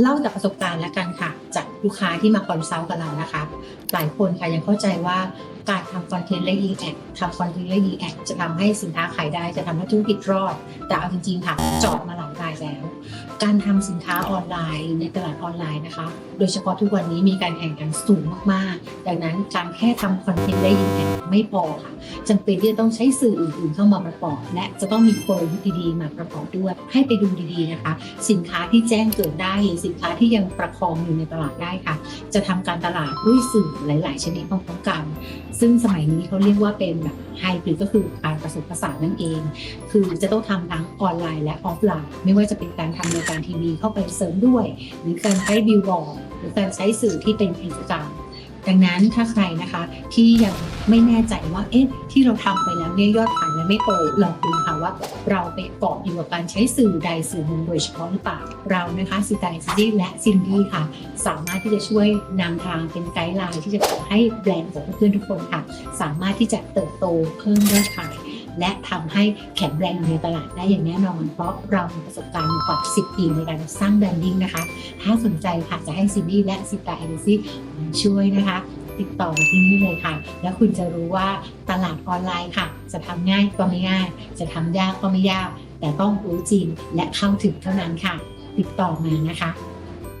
เล่าจากประสบการณ์แล้วกันค่ะ จากลูกค้าที่มาคอนซัลท์กับเรานะคะ หลายคนค่ะยังเข้าใจว่า การทำคอนเทนต์และยิงแอดทำคอนเทนต์และยิงแอดจะทำให้สินค้าขายได้จะทำให้ธุรกิจรอด แต่เอาจริงๆค่ะเจอดมาหลายรายแล้ว การทำสินค้าออนไลน์ในตลาดออนไลน์นะคะ โดยเฉพาะทุกวันนี้มีการแข่งขันสูงมากๆ ดังนั้นการแค่ทำคอนเทนต์และยิงแอดไม่พอค่ะจำเป็นที่จะต้องใช้สื่ออื่นๆเข้ามาประกอบ และจะต้องมีกลยุทธ์ดีๆมาประกอบด้วย ให้ไปดูดีๆนะคะ สินค้าที่แจ้งเกิดได้หรือสินค้าที่ยังประคองอยู่ในตลาดได้ค่ะ จะทำการตลาดด้วยสื่อหลาย ๆ ชนิดพร้อมๆกันซึ่งสมัยนี้เขาเรียกว่าเป็นแบบไฮบริดก็คือการผสมผสานนั่นเอง คือจะต้องทำทั้งออนไลน์และออฟไลน์ ไม่ว่าจะเป็นการทำรายการทีวีเข้าไปเสริมด้วย หรือการใช้บิลบอร์ดหรือการใช้สื่อที่เป็นกิจกรรม ดังนั้นถ้าใครนะคะที่ยังไม่แน่ใจว่าเอ๊ะที่เราทำไปแล้วเนี่ยยอดขายยังไม่โตลองดูค่ะว่า เราไปเกาะอยู่กับการใช้สื่อใดสื่อหนึ่งโดยเฉพาะหรือเปล่าเรานะคะสิตาซิดี้และซินดี้ค่ะ สามารถที่จะช่วยนำทางเป็นไกด์ไลน์ที่จะทำให้แบรนด์ของเพื่อนทุกคนค่ะ สามารถที่จะเติบโตเพิ่มยอดขาย และทำให้แข็งแรงในตลาดได้อย่างแน่นอน เพราะเรามีประสบการณ์กว่า 10 ปีในการสร้างแบรนดิ้งนะคะ ถ้าสนใจค่ะจะให้ซินดี้และซิตาเอลิซี่ช่วยนะคะ ติดต่อมาที่นี่เลยค่ะ แล้วคุณจะรู้ว่าตลาดออนไลน์ค่ะ จะทำง่ายก็ไม่ง่าย จะทำยากก็ไม่ยาก แต่ต้องรู้จริงและเข้าถึงเท่านั้นค่ะ ติดต่อมานะคะ